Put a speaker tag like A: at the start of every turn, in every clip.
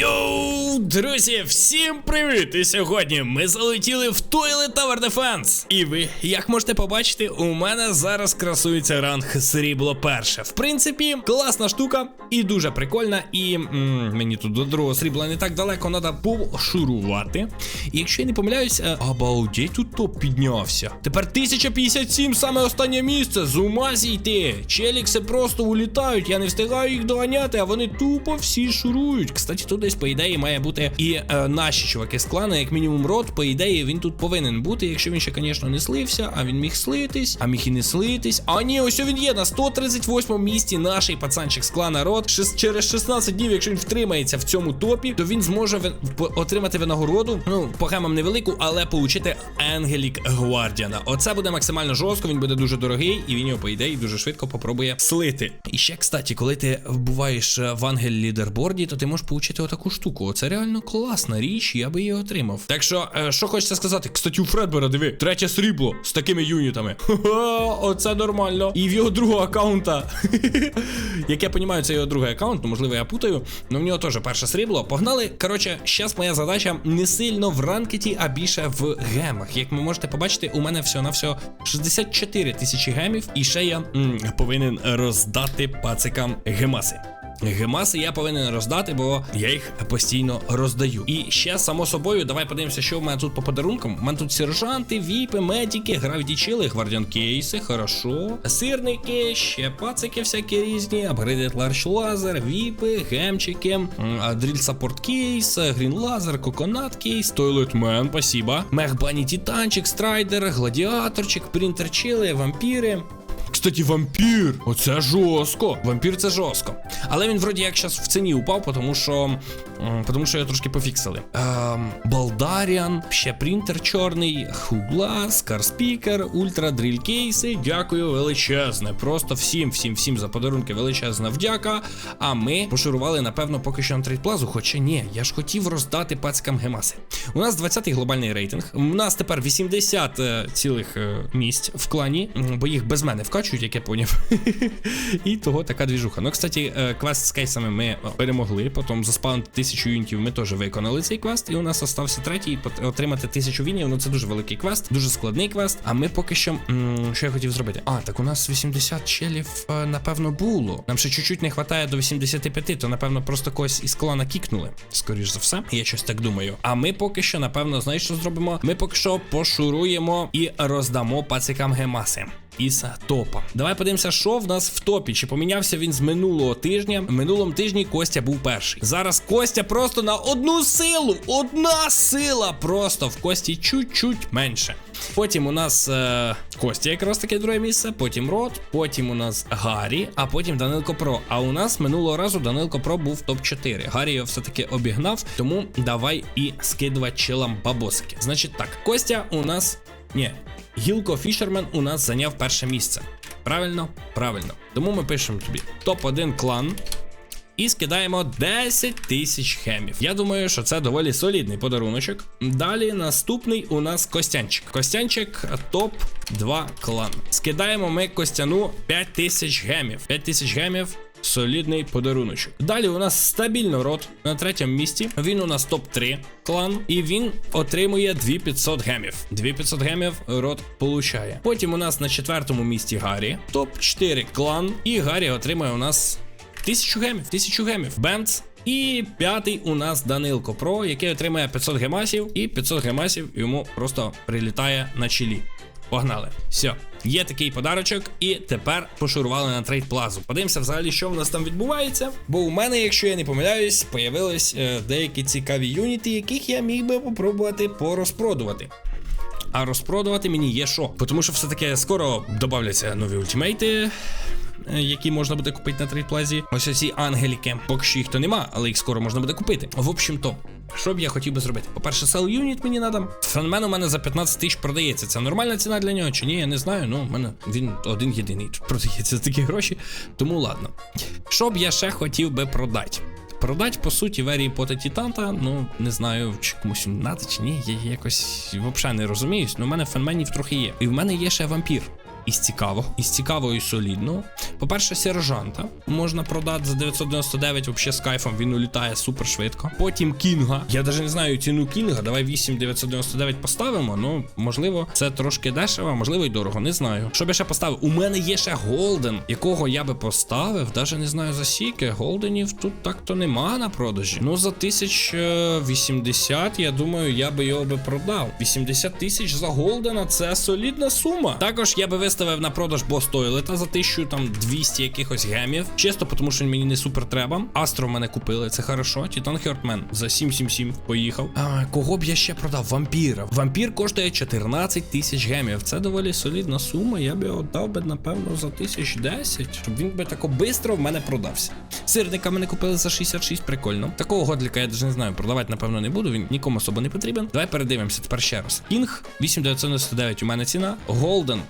A: Yo! Друзі, всім привіт! І сьогодні ми залетіли в Toilet Tower Defense. І ви, як можете побачити, у мене зараз красується ранг срібло перше. В принципі, класна штука і дуже прикольна. І м, мені тут до другого срібла не так далеко треба пошурувати. І якщо я не помиляюсь, е, обалдеть тут топ піднявся. Тепер 1057 саме останнє місце. З ума зійти. Челікси просто улітають. Я не встигаю їх доганяти, а вони тупо всі шурують. Кстати, тут десь, по ідеї, має бути і е, наші чуваки з клану, як мінімум рот, по ідеї, він тут повинен бути, якщо він ще, звісно, не слився, а він міг слитись, а міг і не слитись. А ні, ось він є на 138 місці. Наш пацанчик з клана рот. Шес- через 16 днів, якщо він втримається в цьому топі, то він зможе по- отримати винагороду. Ну, по гемам невелику, але получити Енгелік Гвардіана. Оце буде максимально жорстко, він буде дуже дорогий, і він його, по ідеї, дуже швидко попробує слити. І ще, кстати, коли ти вбуваєш е, в ангель лідерборді, то ти можеш получити отаку штуку. Оце реально класна річ, я би її отримав. Так що, е, що хочеться сказати, кстати, у Фредбера, диви, третє срібло з такими юнітами. Оце нормально. І в його другого аккаунта. Як я розумію, це його другий аккаунт, ну можливо, я путаю. Ну в нього теж перше срібло. Погнали. Коротше, зараз моя задача не сильно в ранкеті, а більше в гемах. Як ви можете побачити, у мене всього на всього 64 тисячі гемів, і ще я м, повинен роздати пацикам гемаси. Гемаси я повинен роздати, бо я їх постійно роздаю. І ще само собою, давай подивимося, що в мене тут по подарункам. У мене тут сержанти, віпи, медики, гравдічили, гвардіан кейси, хорошо. Сирники, ще пацики всякі різні, апгрейдед ларч лазер, віпи, гемчики, дріль саппорт кейс, грін лазер, коконат кейс, тойлетмен, спасибо. Мех бані титанчик, страйдер, гладіаторчик, принтер чили, вампіри. Кстати, вампір. Оце жорстко. Вампір це жорстко. Але він вроді як зараз в ціні упав, тому що. Тому що його трошки пофіксили. Ем, Балдаріан, ще принтер чорний, Хуглас, Карспікер, Ультра Дріль кейси. Дякую величезне. Просто всім, всім, всім за подарунки величезна вдяка. А ми пошурували, напевно, поки що на трейдплазу. Хоча ні, я ж хотів роздати пацькам гемаси. У нас 20-й глобальний рейтинг. У нас тепер 80 е, цілих е, місць в клані, бо їх без мене вкачують, як я поняв. І того така двіжуха. Ну, кстати, е, квест з кейсами ми перемогли. Потім заспавнити тисячу юнітів ми теж виконали цей квест. І у нас остався третій отримати тисячу вінів. Ну це дуже великий квест, дуже складний квест. А ми поки що. м, що я хотів зробити? А, так у нас 80 челів, е, напевно, було. Нам ще чуть-чуть не вистачає до 85, то напевно просто когось із клана кікнули. Скоріш за все, я щось так думаю. А ми поки що, напевно, знаєш, що зробимо? Ми поки що пошуруємо і роздамо пацикам гемаси. Із топа. Давай подивимося, що в нас в топі. Чи помінявся він з минулого тижня? В минулому тижні Костя був перший. Зараз Костя просто на одну силу. Одна сила просто в Кості чуть-чуть менше. Потім у нас е, Костя якраз таке друге місце, потім Рот, потім у нас Гаррі, а потім Данилко Про. А у нас минулого разу Данилко Про був топ-4. Гаррі його все-таки обігнав, тому давай і скидувати челам бабосики. Значить так, Костя у нас. Ні, Гілко Фішермен у нас зайняв перше місце. Правильно? Правильно. Тому ми пишемо тобі топ-1 клан. І скидаємо 10 тисяч хемів. Я думаю, що це доволі солідний подаруночок. Далі наступний у нас Костянчик. Костянчик топ 2 клан. Скидаємо ми Костяну 5 тисяч гемів. 5 тисяч гемів. Солідний подаруночок. Далі у нас стабільно рот на третьому місці. Він у нас топ-3 клан, і він отримує 2500 гемів. 2500 гемів рот получає. Потім у нас на четвертому місці Гаррі, топ-4 клан, і Гаррі отримує у нас Тисячу гемів, тисячу гемів. Бенц. І п'ятий у нас Данилко Про, який отримає 500 гемасів, і 500 гемасів йому просто прилітає на чилі. Погнали. Все, є такий подарочок, і тепер пошурували на трейд плазу. Подивимося взагалі, що в нас там відбувається. Бо у мене, якщо я не помиляюсь, появились е, деякі цікаві юніти, яких я міг би попробувати порозпродувати. А розпродувати мені є що. Тому що все-таки скоро додавляться нові ультимейти. е, Які можна буде купити на трейдплазі. Ось оці ангеліки. Поки що їх то нема, але їх скоро можна буде купити. В общем то, що б я хотів би зробити? По-перше, сел юніт мені надо. Фенмен у мене за 15 тисяч продається. Це нормальна ціна для нього чи ні? Я не знаю. Ну, в мене він один єдиний продається за такі гроші. Тому ладно. Що б я ще хотів би продати? Продать, по суті, Верії Пота Тітанта, ну не знаю, чи комусь надо, чи ні. Я якось взагалі не розуміюсь. Ну, в мене фенменів трохи є. І в мене є ще вампір. Із цікавого. Із цікавого і солідного. По-перше, сержанта можна продати за 999, взагалі з кайфом, він улітає супер швидко. Потім Кінга. Я навіть не знаю ціну Кінга. Давай 8999 поставимо. Ну, можливо, це трошки дешево, можливо, й дорого, не знаю. Що б я ще поставив? У мене є ще Голден, якого я би поставив. Навіть не знаю за скільки. Голденів тут так-то нема на продажі. Ну, за 1080, я думаю, я би його би продав. 80 тисяч за Голдена це солідна сума. Також я би виставив на продаж бос Тойлета за 1200 якихось гемів. Чисто, тому що мені не супер треба. Астро в мене купили, це хорошо. Титан Хертмен за 777 поїхав. А, кого б я ще продав? Вампіра. Вампір коштує 14 тисяч гемів. Це доволі солідна сума. Я би його дав би, напевно, за 1010, щоб він би тако бистро в мене продався. Сирника мене купили за 66, прикольно. Такого годліка я навіть не знаю. Продавати, напевно, не буду. Він нікому особо не потрібен. Давай передивимося тепер ще раз. Кінг 8999 у мене ціна. Голден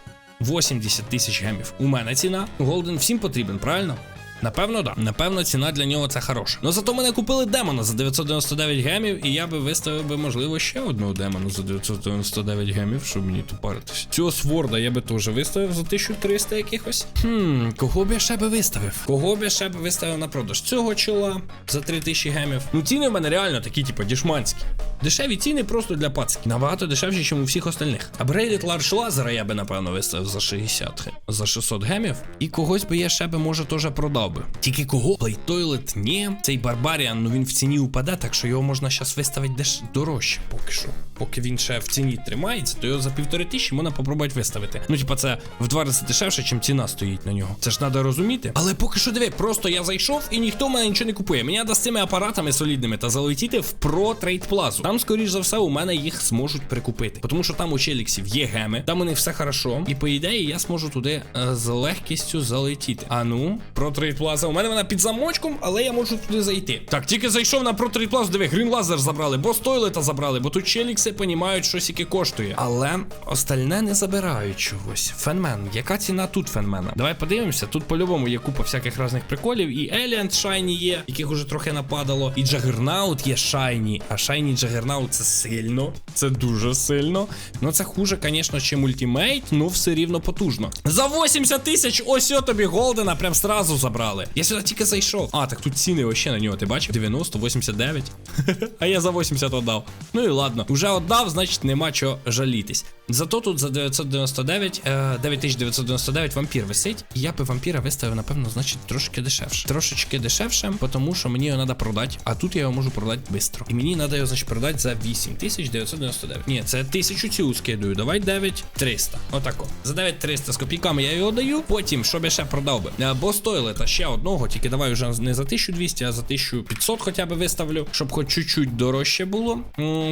A: 80 тисяч гемів. У мене ціна. Голден всім потрібен, правильно? Напевно, да. Напевно, ціна для нього це хороша. Ну зато мене купили демона за 999 гемів, і я би виставив би, можливо, ще одного демона за 999 гемів, щоб мені тут паритись. Цього сворда я би теж виставив за 1300 якихось. Хм, кого б я ще би виставив? Кого б я ще би виставив на продаж? Цього чола за 3000 гемів. Ну ціни в мене реально такі, типу, дішманські. Дешеві ціни просто для пацки. Набагато дешевші, ніж у всіх остальних. Upgraded Large Laser я би, напевно, виставив за 60 ге- за 600 гемів. І когось би я ще би, може, теж продав би. Тільки кого? Toilet? Ні. Цей Барбаріан, ну він в ціні упаде, так що його можна зараз виставити деш... дорожче поки що. Поки він ще в ціні тримається, то його за півтори тисячі можна попробувати виставити. Ну, типа, це в два рази дешевше, чим ціна стоїть на нього. Це ж треба розуміти. Але поки що диви, просто я зайшов і ніхто в мене нічого не купує. Мені треба з цими апаратами солідними та залетіти в Pro Trade Plaza. Там, скоріш за все, у мене їх зможуть прикупити. Тому що там у челіксів є геми, там у них все хорошо. І по ідеї я зможу туди е, з легкістю залетіти. А ну, Trade У мене вона під замочком, але я можу туди зайти. Так, тільки зайшов на Plaza, диви, Laser забрали, бо Тойлета забрали, бо тут челікси понімають, що сіки коштує. Але остальне не забирають чогось. Фенмен, яка ціна тут фенмена? Давай подивимося. Тут по-любому є купа всяких різних приколів. І Еліант Шайні є, яких уже трохи нападало. І Джагернаут є Шайні. А Шайні Джагернаут це сильно. Це дуже сильно. Ну це хуже, звісно, чим ультимейт, ну все рівно потужно. За 80 тисяч ось о тобі Голдена прям сразу забрали. Я сюди тільки зайшов. А, так тут ціни вообще на нього, ти бачив? 90, 89. а я за 80 віддав. Ну і ладно. Уже віддав, значить нема чого жалітись. Зато тут за 999, е, 9999 вампір висить. Я би вампіра виставив, напевно, значить, трошки дешевше. Трошечки дешевше, тому що мені його треба продати, а тут я його можу продати швидко. І мені треба його, значить, продати за 8999. Ні, це 1000 цю скидую. Давай 9300. Отако. За 9300 з копійками я його даю. Потім, щоб я ще продав би. Бо стоїлета ще одного, тільки давай вже не за 1200, а за 1500 хоча б виставлю, щоб хоч чуть-чуть дорожче було.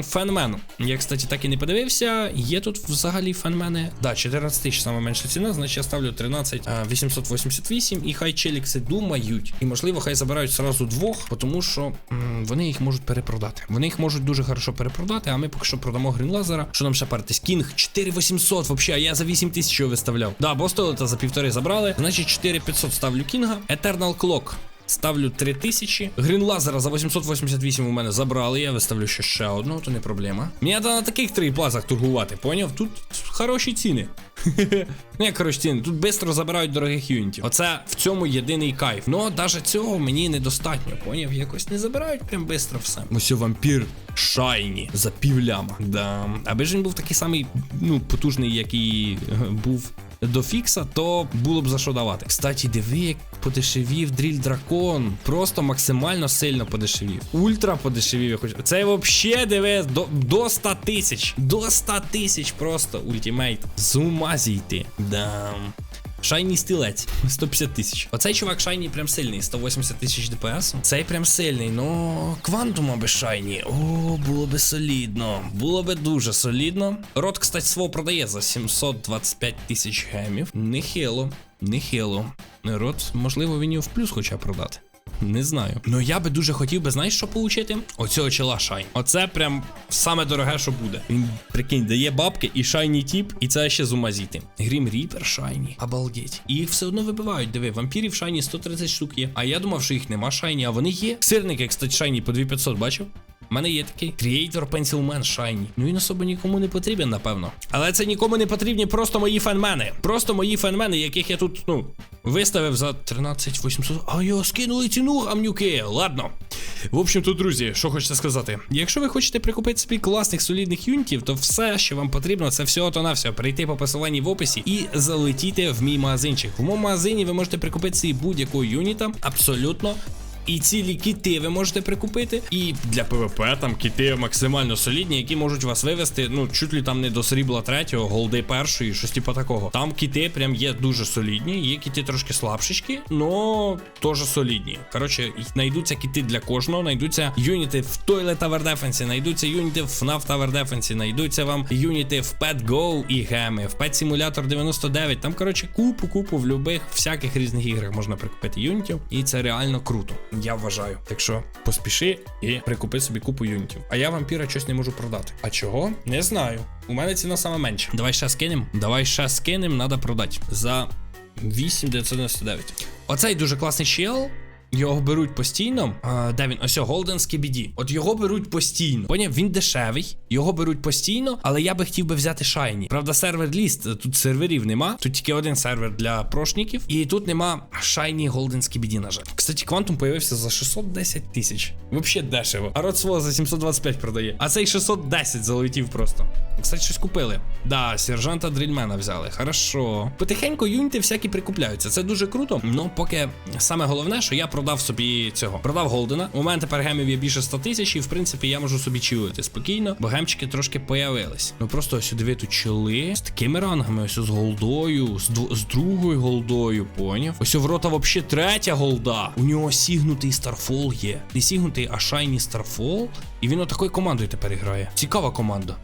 A: Фенмен. Я, кстати, так і не подивився. Є тут взагалі фенмени. Да, 14 тисяч саме менша ціна, значить я ставлю 13 888 і хай челікси думають. І можливо, хай забирають сразу двох, тому що м, вони їх можуть перепродати. Вони їх можуть дуже хорошо перепродати, а ми поки що продамо грінлазера. Що нам ще паритись? Кінг 4800 вообще, а я за 8000 його виставляв. Да, бо стоїло за півтори забрали. Значить 4500 ставлю кінга. Eternal Clock. Ставлю 3000. Грін лазера за 888 у мене забрали. Я виставлю ще ще одного, то не проблема. Мені треба на таких три плазах торгувати, поняв? Тут хороші ціни. Ну, як хороші ціни, тут швидко забирають дорогих юнітів. Оце в цьому єдиний кайф. Ну, навіть цього мені недостатньо, поняв? Якось не забирають прям швидко все. Ось вампір Шайні за півляма. Да. Аби ж він був такий самий, ну, потужний, як і е, був до фікса, то було б за що давати. Кстати, диви, як подешевів дріль дракон. Просто максимально сильно подешевів. Ультра подешевів. я хочу. Це взагалі диви до, до 100 тисяч. До 100 тисяч просто ультимейт. З ума зійти. Да. Шайні стілець 150 тисяч. Оцей чувак шайні прям сильний, 180 тисяч ДПС. Цей прям сильний, ну квантума би шайні. О, було би солідно. Було би дуже солідно. Рот, кстати, свого продає за 725 тисяч гемів. Нехило, нехило. Рот, можливо, він його в плюс хоча продати. Не знаю. Ну я би дуже хотів би, знаєш, що получити? Оцього чола шайн. Оце прям саме дороге, що буде. Він прикинь, дає бабки і шайні тіп, і це ще з зійти. Грім Ріпер шайні. Обалдеть. І їх все одно вибивають. Диви, вампірів шайні 130 штук є. А я думав, що їх нема шайні, а вони є. Сирники, кстати, шайні по 2500, бачив? У мене є такий Creator Pencil Man Shiny. Ну він особо нікому не потрібен, напевно. Але це нікому не потрібні просто мої фенмени. Просто мої фенмени, яких я тут, ну, виставив за 13 800. А його скинули ціну, гамнюки. Ладно. В общем-то, друзі, що хочеться сказати. Якщо ви хочете прикупити собі класних солідних юнітів, то все, що вам потрібно, це всього то на все. Прийти по посиланні в описі і залетіти в мій магазинчик. В моєму магазині ви можете прикупити собі будь-якого юніта абсолютно. І цілі кіти ви можете прикупити. І для ПВП там кіти максимально солідні, які можуть вас вивести, ну, чуть ли там не до срібла третього, голди першої, щось типу такого. Там кіти прям є дуже солідні, є кіти трошки слабшечки, но теж солідні. Коротше, знайдуться кіти для кожного, знайдуться юніти в Toilet Tower Defense, знайдуться юніти в FNAF Tower Defense, знайдуться вам юніти в Pet Go і геми, в Pet Simulator 99. Там, коротше, купу, купу в любих всяких різних іграх можна прикупити юнітів, і це реально круто. Я вважаю. Так що поспіши і прикупи собі купу юнітів. А я вампіра щось не можу продати. А чого? Не знаю. У мене ціна саме менша. Давай ще скинем. Давай ще скинем, треба продати. За 8,999. Оцей дуже класний чел. Його беруть постійно. Де він? Ось Golden Skibidi. От його беруть постійно. Поняв, він дешевий, його беруть постійно, але я би хотів би взяти Shiny. Правда, сервер ліст. Тут серверів нема. Тут тільки один сервер для прошників. І тут нема Shiny Golden Skibidi, на жаль. Кстати, Quantum появився за 610 тисяч. Взагалі дешево. А Родсво за 725 продає. А цей 610 залетів просто. Кстати, щось купили. Да, сержанта дрільмена взяли. Хорошо. Потихеньку юніти всякі прикупляються. Це дуже круто. Ну, поки саме головне, що я продав собі цього. Продав Голдена. У мене тепер гемів є більше 100 тисяч, і в принципі я можу собі чилити спокійно, бо гемчики трошки появились. Ну просто ось диви тут чили з такими рангами, ось з голдою, з, дв- з другою голдою, поняв? Ось у врота взагалі третя голда. У нього сігнутий старфол є. Не сігнутий, а шайні старфол. І він отакою командою тепер грає. Цікава команда.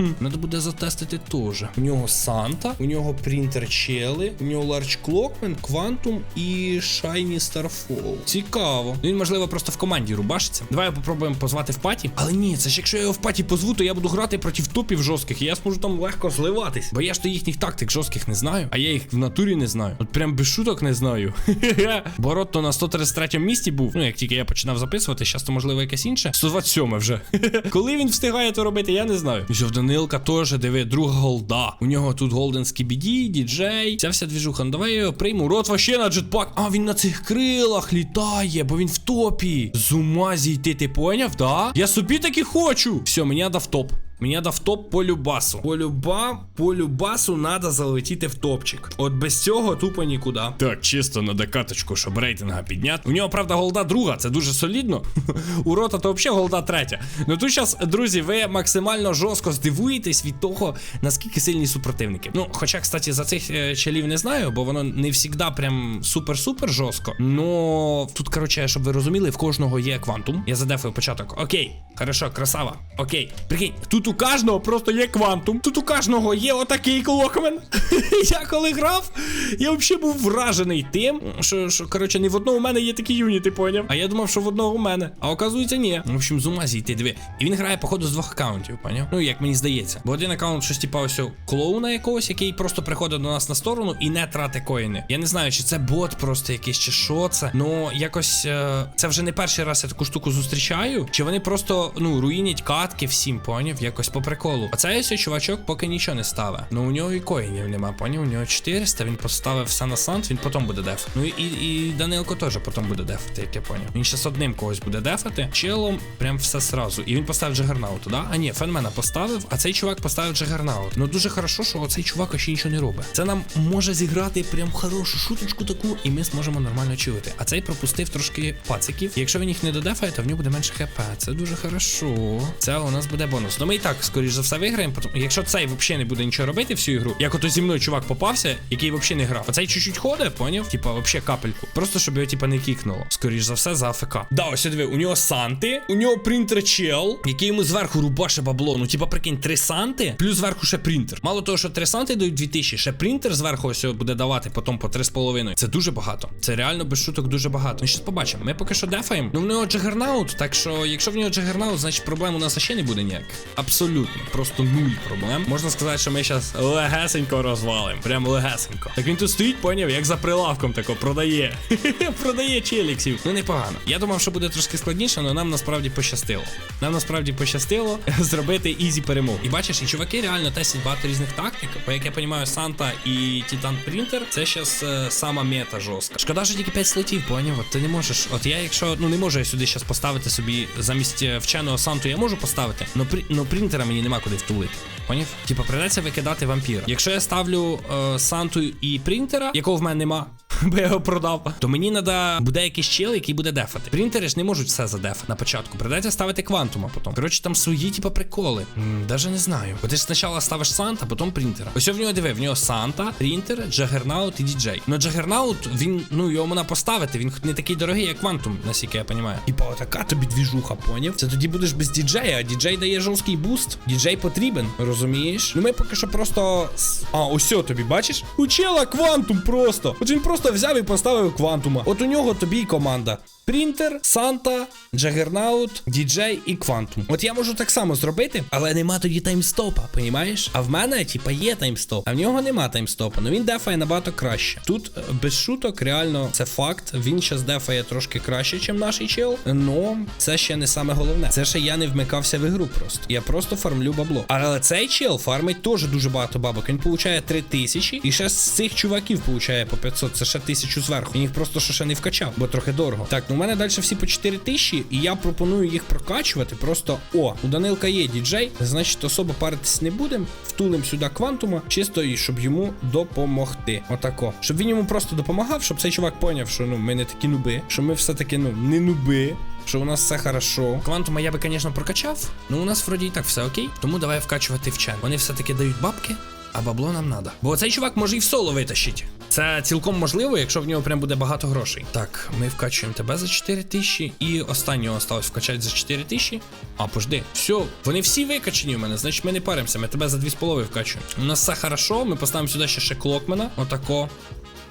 A: Хм, Надо буде затестити теж. У нього Санта, у нього принтер Чели, у нього Large Clockman, Quantum і Shiny Starfall. Цікаво. Він, можливо, просто в команді рубашиться. Давай попробуємо позвати в паті. Але ні, це ж якщо я його в паті позву, то я буду грати проти топів жорстких, і я зможу там легко зливатись. Бо я ж то їхніх тактик жорстких не знаю, а я їх в натурі не знаю. От прям без шуток не знаю. Борот то на 133 місці був. Ну, як тільки я починав записувати, зараз то можливо якесь інше. 127 вже. Коли він встигає то робити, я не знаю. Що Данилка теж, диви, друга голда. У нього тут Голден Скібіді, діджей. Ця вся двіжуха. Ну давай я його прийму. Рот вообще на джетпак. А він на цих крилах літає, бо він в топі. З ума зійти, ти поняв, да? Я собі таки хочу. Все, мені треба в топ. Мені треба в топ по любасу. По люба, по любасу треба залетіти в топчик. От без цього тупо нікуди. Так, чисто на докаточку, щоб рейтинга підняти. У нього, правда, голда друга, це дуже солідно. У рота то взагалі голда третя. Ну тут зараз, друзі, ви максимально жорстко здивуєтесь від того, наскільки сильні супротивники. Ну, хоча, кстати, за цих е, челів не знаю, бо воно не завжди прям супер-супер жорстко. Но тут, коротше, щоб ви розуміли, в кожного є квантум. Я задефую початок. Окей, хорошо, красава. Окей. Прикинь, тут у кожного просто є квантум. Тут у кожного є отакий клокмен. я коли грав, я взагалі був вражений тим, що, що коротше, не в одного у мене є такі юніти, поняв. А я думав, що в одного у мене. А оказується, ні. В общем, з ума зійти диви. І він грає, походу, з двох аккаунтів, поняв? Ну, як мені здається. Бо один аккаунт щось типа ось клоуна якогось, який просто приходить до нас на сторону і не трати коїни. Я не знаю, чи це бот просто якийсь, чи що це. Ну, якось е, це вже не перший раз я таку штуку зустрічаю. Чи вони просто ну руїнять катки всім, поняв? Якось по приколу. А цей ось чувачок поки нічого не ставить. Ну у нього і коїнів нема, поняв? У нього 400, він поставив все на сант, він потім буде деф. Ну і, і Данилко теж потім буде дефати, як я поняв. Він ще з одним когось буде дефати. Челом прям все сразу. І він поставив Джагернауту, да? А ні, фенмена поставив, а цей чувак поставив Джагернаут. Ну дуже хорошо, що цей чувак ще нічого не робить. Це нам може зіграти прям хорошу шуточку таку, і ми зможемо нормально чилити. А цей пропустив трошки пациків. Якщо він їх не додефає, то в нього буде менше хп. Це дуже хорошо. Це у нас буде бонус. Ну ми і так, скоріш за все, виграємо. потім- Якщо цей взагалі не буде нічого робити всю ігру, як ото зі мною чувак попався, який взагалі не грав. А цей чуть-чуть ходить, поняв? Типа, взагалі капельку. Просто щоб його типа не кікнуло. Скоріш за все, за АФК. Да, ось диви, у нього санти, у нього принтер чел, який йому зверху рубаше бабло. Ну, типа, прикинь, три санти, плюс зверху ще принтер. Мало того, що три санти дають 2000, ще принтер зверху ось буде давати потім по 3,5. Це дуже багато. Це реально без шуток дуже багато. Ну, щас побачимо. Ми поки що дефаємо. Ну, в нього джагернаут, так що, якщо в нього джагернаут, значить проблем у нас ще не буде ніяк. Абсолютно. Абсолютно, просто нуль проблем. Можна сказати, що ми зараз легесенько розвалимо. Прям легесенько. Так він тут стоїть, поняв, як за прилавком тако продає. продає челіксів. Ну непогано. Я думав, що буде трошки складніше, але нам насправді пощастило. Нам насправді пощастило зробити ізі перемогу. І бачиш, і чуваки реально тестять багато різних тактик. Бо як я розумію, Санта і Титан Принтер це зараз сама мета жорстка. Шкода, що тільки 5 слотів, поняв? От ти не можеш. От я, якщо ну не можу я сюди зараз поставити собі замість е, вченого Санту, я можу поставити, но при но принтера мені нема куди втулити. Поняв? Типа придеться викидати вампіра. Якщо я ставлю е, Санту і принтера, якого в мене нема, бо я його продав, то мені треба буде якийсь чел, який буде дефати. Принтери ж не можуть все задефати на початку. Придеться ставити квантума потім. Коротше, там свої, типа, приколи. М, Даже не знаю. Бо ти ж спочатку ставиш Санта, потім принтера. Ось в нього диви, в нього Санта, принтер, Джагернаут і діджей. Ну Джагернаут, він, ну його можна поставити, він не такий дорогий, як Квантум, наскільки я розумію. Типа, отака тобі двіжуха, поняв? Це тоді будеш без діджея, а діджей дає жорсткий буст. Діджей потрібен, розумієш? Ну ми поки що просто. А, ось тобі бачиш? У чела квантум просто. От він просто взяв і поставив квантума. От у нього тобі й команда. Принтер, Санта, Джагернаут, Діджей і Квантум. От я можу так само зробити, але нема тоді таймстопа, понімаєш? А в мене, типа, є таймстоп, а в нього нема таймстопа. Ну він дефає набагато краще. Тут е, без шуток, реально, це факт. Він зараз дефає трошки краще, ніж наш чел. Но це ще не саме головне. Це ще я не вмикався в ігру просто. Я просто фармлю бабло. Але цей чел фармить теж дуже багато бабок. Він получає 3 тисячі, і ще з цих чуваків получає по 500. Це ще тисячу зверху. Він їх просто що ще не вкачав, бо трохи дорого. Так, ну у мене далі всі по 4 тисячі, і я пропоную їх прокачувати. Просто о, у Данилка є діджей, значить особо паритись не будемо. Втулим сюди квантума, чисто і щоб йому допомогти. Отако. Щоб він йому просто допомагав, щоб цей чувак поняв, що ну ми не такі нуби, що ми все-таки ну не нуби. Що у нас все хорошо. Квантума я би, звісно, прокачав, але у нас вроді і так все окей. Тому давай вкачувати вчен. Вони все-таки дають бабки, а бабло нам надо. Бо цей чувак може і в соло витащить. Це цілком можливо, якщо в нього прям буде багато грошей. Так, ми вкачуємо тебе за 4 тисячі, і останнього осталось вкачати за 4 тисячі. А, пожди. Все, вони всі викачені у мене, значить ми не паримося, ми тебе за 2,5 вкачуємо. У нас все хорошо, ми поставимо сюди ще ще клокмена. Отако.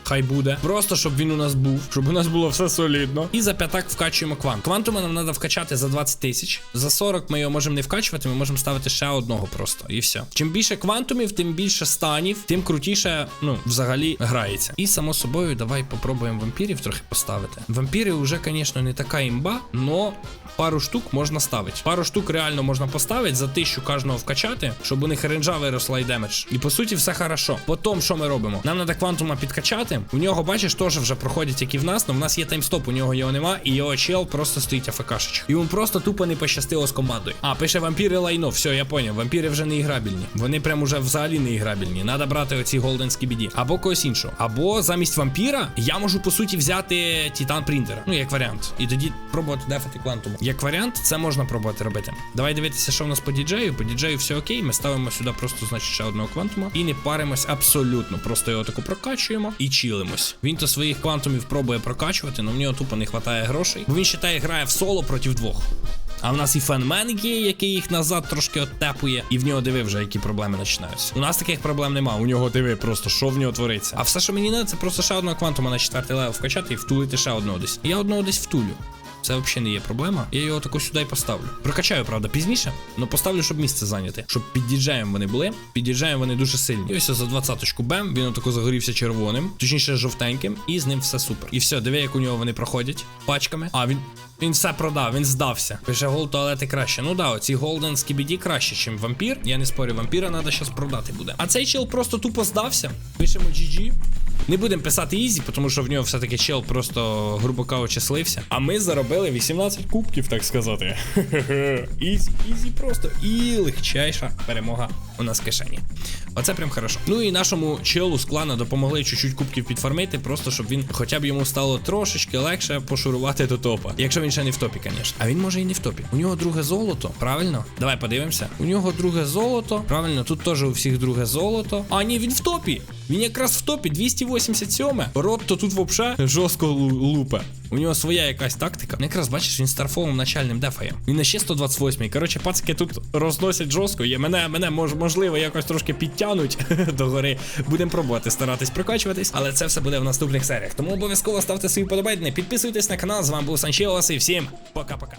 A: Хай буде. Просто щоб він у нас був, щоб у нас було все солідно. І за п'ятак вкачуємо квант. Квантума нам треба вкачати за 20 тисяч. За 40 ми його можемо не вкачувати, ми можемо ставити ще одного просто. І все. Чим більше квантумів, тим більше станів, тим крутіше, ну, взагалі грається. І само собою, давай попробуємо вампірів трохи поставити. Вампіри вже, звісно, не така імба, но пару штук можна ставити. Пару штук реально можна поставити за тисячу кожного вкачати, щоб у них ренджа виросла і демедж. І по суті, все хорошо. Потім, що ми робимо? Нам треба квантума підкачати. У нього, бачиш, теж вже проходять, як і в нас, але в нас є таймстоп, у нього його нема, і його чел просто стоїть АФКшечок. Йому просто тупо не пощастило з командою. А, пише вампіри лайно. Все, я поняв. Вампіри вже не іграбільні. Вони прям уже взагалі не іграбільні. Надо брати оці голден скібіді. Або когось іншого. Або замість вампіра я можу по суті взяти Титан принтера. Ну, як варіант. І тоді пробувати дефати квантум. Як варіант, це можна пробувати робити. Давай дивитися, що в нас по діджею. По діджею все окей. Ми ставимо сюди просто, значить, ще одного квантума. І не паримось абсолютно. Просто його таку прокачуємо і чилимось. Він то своїх квантумів пробує прокачувати, але в нього тупо не вистачає грошей. Бо він вважає, грає в соло проти двох. А в нас і фенмен є, який їх назад трошки оттепує, і в нього диви вже, які проблеми починаються. У нас таких проблем нема. У нього диви просто, що в нього твориться. А все, що мені треба, це просто ще одного квантума на четвертий левел вкачати і втулити ще одного десь. Я одного десь втулю. Це взагалі не є проблема. Я його тако сюди і поставлю. Прокачаю, правда, пізніше, але поставлю, щоб місце зайняти. Щоб під діджеєм вони були. Під діджеєм вони дуже сильні. І ось за двадцяточку бем, він отако загорівся червоним, точніше жовтеньким, і з ним все супер. І все, диви, як у нього вони проходять пачками. А він. Він все продав, він здався. Пише гол туалети краще. Ну да, оці голден скібіді краще, ніж вампір. Я не спорю, вампіра треба зараз продати буде. А цей чел просто тупо здався. Пишемо GG. Не будемо писати ізі, тому що в нього все-таки чел просто, грубо кажучи, слився. А ми заробили 18 кубків, так сказати. Ізі, ізі просто. І легчайша перемога у нас в кишені. Оце прям хорошо. Ну і нашому челу з клана допомогли чуть-чуть кубків підфармити, просто щоб він хоча б йому стало трошечки легше пошурувати до топа. Якщо він ще не в топі, звісно. А він може і не в топі. У нього друге золото, правильно? Давай подивимося. У нього друге золото. Правильно, тут теж у всіх друге золото. А, ні, він в топі. Він якраз в топі 287. Рот то тут вообще жорстко лупе. У нього своя якась тактика. Ну, якраз бачиш, він старфовим начальним дефає. Він на ще 128. Коротше, пацики тут розносять жорстко. Є мене, мене мож, можливо якось трошки підтягнуть до гори. Будемо пробувати старатись прокачуватись, але це все буде в наступних серіях. Тому обов'язково ставте свої подобайки, підписуйтесь на канал. З вами був Санчелос і всім пока-пока.